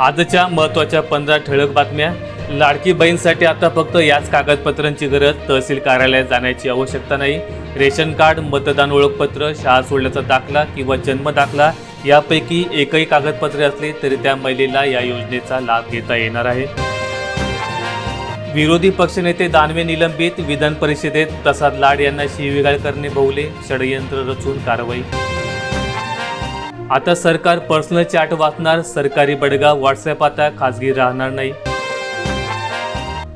आजच्या महत्त्वाच्या पंधरा ठळक बातम्या. लाडकी बहीणसाठी आता फक्त याच कागदपत्रांची गरज. तहसील कार्यालयात जाण्याची आवश्यकता नाही. रेशन कार्ड मतदान ओळखपत्र शाळा सोडल्याचा दाखला किंवा जन्म दाखला यापैकी एकही कागदपत्रे असली तरी त्या महिलेला या योजनेचा लाभ घेता येणार आहे. विरोधी पक्षनेते दानवे निलंबित. विधान परिषदेत प्रसाद लाड यांना शिवीगाळ करणे भोवले षडयंत्र रचून कारवाई. आता सरकार पर्सनल चॅट वाचणार सरकारी बडगा व्हॉट्सअप आता खाजगी राहणार नाही.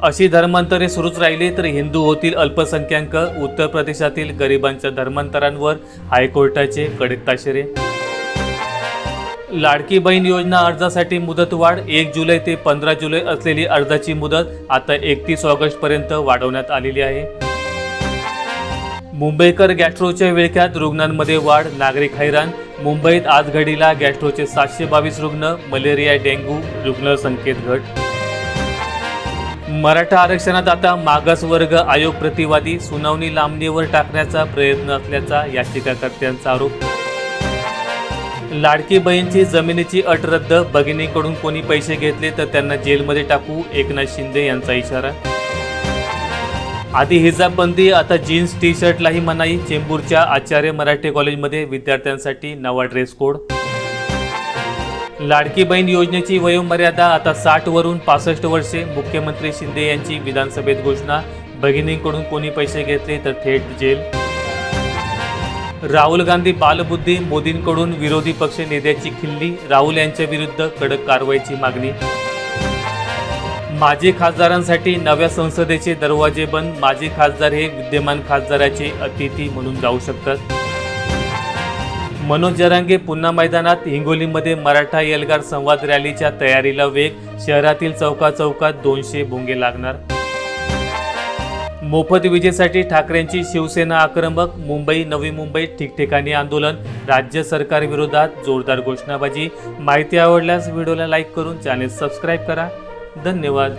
अशी धर्मांतरे सुरूच राहिली तर हिंदू होतील अल्पसंख्याक उत्तर प्रदेशातील गरिबांच्या धर्मांतरांवर हायकोर्टाचे कडक ताशेरे. लाडकी बहीण योजना अर्जासाठी मुदतवाढ एक जुलै ते पंधरा जुलै असलेली अर्जाची मुदत आता एकतीस ऑगस्ट पर्यंत वाढवण्यात आलेली आहे. मुंबईकर गॅस्ट्रोच्या विळख्यात रुग्णांमध्ये वाढ नागरिक हैराण मुंबईत आज घडीला गॅस्ट्रोचे सातशे बावीस रुग्ण मलेरिया डेंग्यू रुग्ण संख्येत घट. मराठा आरक्षणात आता मागास वर्ग आयोग प्रतिवादी सुनावणी लांबणीवर टाकण्याचा प्रयत्न असल्याचा याचिकाकर्त्यांचा आरोप. लाडकी बहीणची जमिनीची अट रद्द भगिनीकडून कोणी पैसे घेतले तर त्यांना जेलमध्ये टाकू एकनाथ शिंदे यांचा इशारा. आधी हिजाबबंदी आता जीन्स टी शर्टलाही मनाई. चेंबूरच्या आचार्य मराठे कॉलेजमध्ये विद्यार्थ्यांसाठी नवा ड्रेस कोड. लाडकी बहीण योजनेची वयोमर्यादा आता साठ वरून पासष्ट वर्षे. मुख्यमंत्री शिंदे यांची विधानसभेत घोषणा. भगिनींकडून कोणी पैसे घेतले तर थेट जेल. राहुल गांधी बालबुद्धी मोदींकडून विरोधी पक्ष नेत्याची खिल्ली. राहुल यांच्या विरुद्ध कडक कारवाईची मागणी. माजी खासदारांसाठी नव्या संसदेचे दरवाजे बंद. माजी खासदार हे विद्यमान खासदाराचे अतिथी म्हणून जाऊ शकतात. मनोज जरांगे पुन्हा मैदानात. हिंगोलीमध्ये मराठा एल्गार संवाद रॅलीच्या तयारीला वेग. शहरातील चौका चौकात दोनशे भोंगे लागणार. मोफत विजेसाठी ठाकरेंची शिवसेना आक्रमक. मुंबई नवी मुंबईत ठिकठिकाणी आंदोलन. राज्य सरकारविरोधात जोरदार घोषणाबाजी. माहिती आवडल्यास व्हिडिओला लाईक करून चॅनेल सबस्क्राईब करा. धन्यवाद.